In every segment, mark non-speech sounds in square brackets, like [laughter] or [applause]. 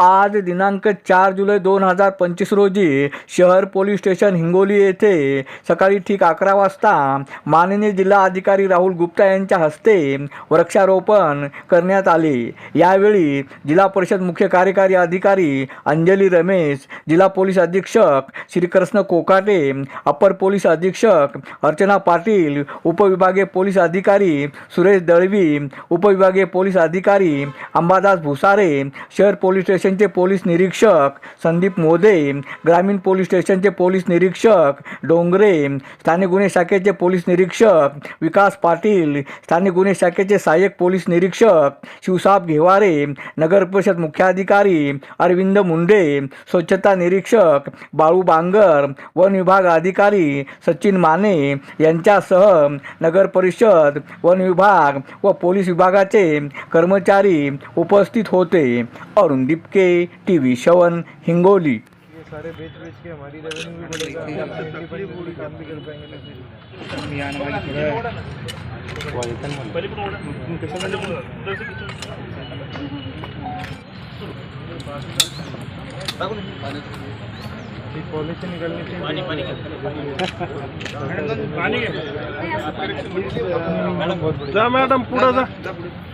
आज दिनांक चार जुलै दोन हजार पंचवीस रोजी शहर पोलीस स्टेशन हिंगोली येथे सकाळी ठीक अकरा वाजता माननीय जिल्हा अधिकारी राहुल गुप्ता यांच्या हस्ते वृक्षारोपण करण्यात आले. यावेळी जिल्हा परिषद मुख्य कार्यकारी अधिकारी अंजली रमेश जिल्हा पोलीस अधीक्षक श्रीकृष्ण कोकाटे अप्पर पोलीस अधीक्षक अर्चना पाटील उपविभागीय पोलीस अधिकारी सुरेश दळवी उपविभागीय पोलीस अधिकारी अंबादास भुसारे शहर पोलीस स्टेशन स्टेशनचे पोलीस निरीक्षक संदीप मोदे ग्रामीण पोलीस स्टेशनचे पोलीस निरीक्षक डोंगरे स्थानिक गुन्हे शाखेचे पोलीस निरीक्षक विकास पाटील स्थानिक गुन्हे शाखेचे सहाय्यक पोलीस निरीक्षक शिवसाब घेवारे नगर परिषद मुख्याधिकारी अरविंद मुंडे स्वच्छता निरीक्षक बाळू बांगर वन विभाग अधिकारी सचिन माने यांच्यासह नगर परिषद वन विभाग व पोलीस विभागाचे कर्मचारी उपस्थित होते. अरुणदीप के टी व्ही शवन हिंगोली. सारे बेच बेच के हमारी रेवेन्यू भी बढ़ेगा। हम इंडिपेंडेंट पूरी काम भी कर पाएंगे ना फिर ये पॉलिसी निकालनी चाहिए पानी पानी पानी। [laughs] जा मैडम पूरा जा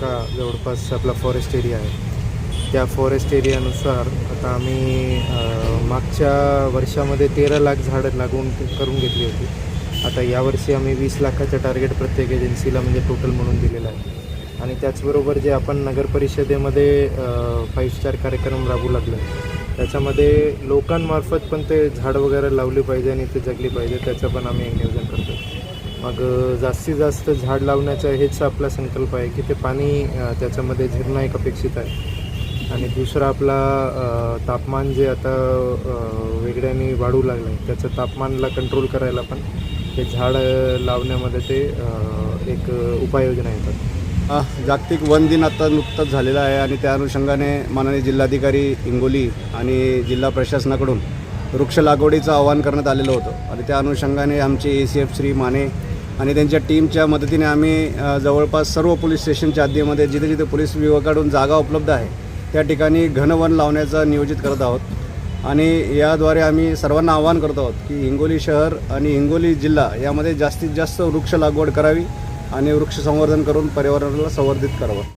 का जवळपास आपला फॉरेस्ट एरिया आहे. त्या फॉरेस्ट एरियानुसार आता आम्ही मागच्या वर्षामध्ये तेरा लाख झाडं लागवून करून घेतली होती. आता यावर्षी आम्ही वीस लाखाचं टार्गेट प्रत्येक एजन्सीला म्हणजे टोटल म्हणून दिलेलं आहे. आणि त्याचबरोबर जे आपण नगर परिषदेमध्ये फाईव्ह स्टार कार्यक्रम राबू लागलो त्याच्यामध्ये लोकांमार्फत पण ते झाड वगैरे लावली पाहिजे आणि ते जगली पाहिजे त्याचं पण आम्ही एक नियोजन मग जास्तीत जास्त झाड लावण्याचा हेच आपला संकल्प आहे की ते पाणी त्याच्यामध्ये झिरणं एक अपेक्षित आहे. आणि दुसरं आपला तापमान जे आता वेगळ्याने वाढू लागलं आहे त्याचं तापमानला कंट्रोल करायला पण ते झाड लावण्यामध्ये ते एक उपाययोजना येतात. जागतिक वन दिन आता नुकताच झालेला आहे आणि त्या अनुषंगाने माननीय जिल्हाधिकारी हिंगोली आणि जिल्हा प्रशासनाकडून वृक्ष लागवडीचं आवाहन करण्यात आलेलं होतं. आणि त्या अनुषंगाने आमचे A C F Shri Mane आणि त्यांच्या टीमच्या मदतीने आम्ही जवळपास सर्व पोलीस स्टेशनच्या हद्दीमध्ये जिथे जिथे पोलीस विभागाकडून जागा उपलब्ध आहे त्या ठिकाणी घनवन लावण्याचं नियोजित करत आहोत. आणि याद्वारे आम्ही सर्वांना आवाहन करत आहोत की हिंगोली शहर आणि हिंगोली जिल्हा यामध्ये जास्तीत जास्त वृक्ष लागवड करावी आणि वृक्ष संवर्धन करून पर्यावरणाला संवर्धित करावं.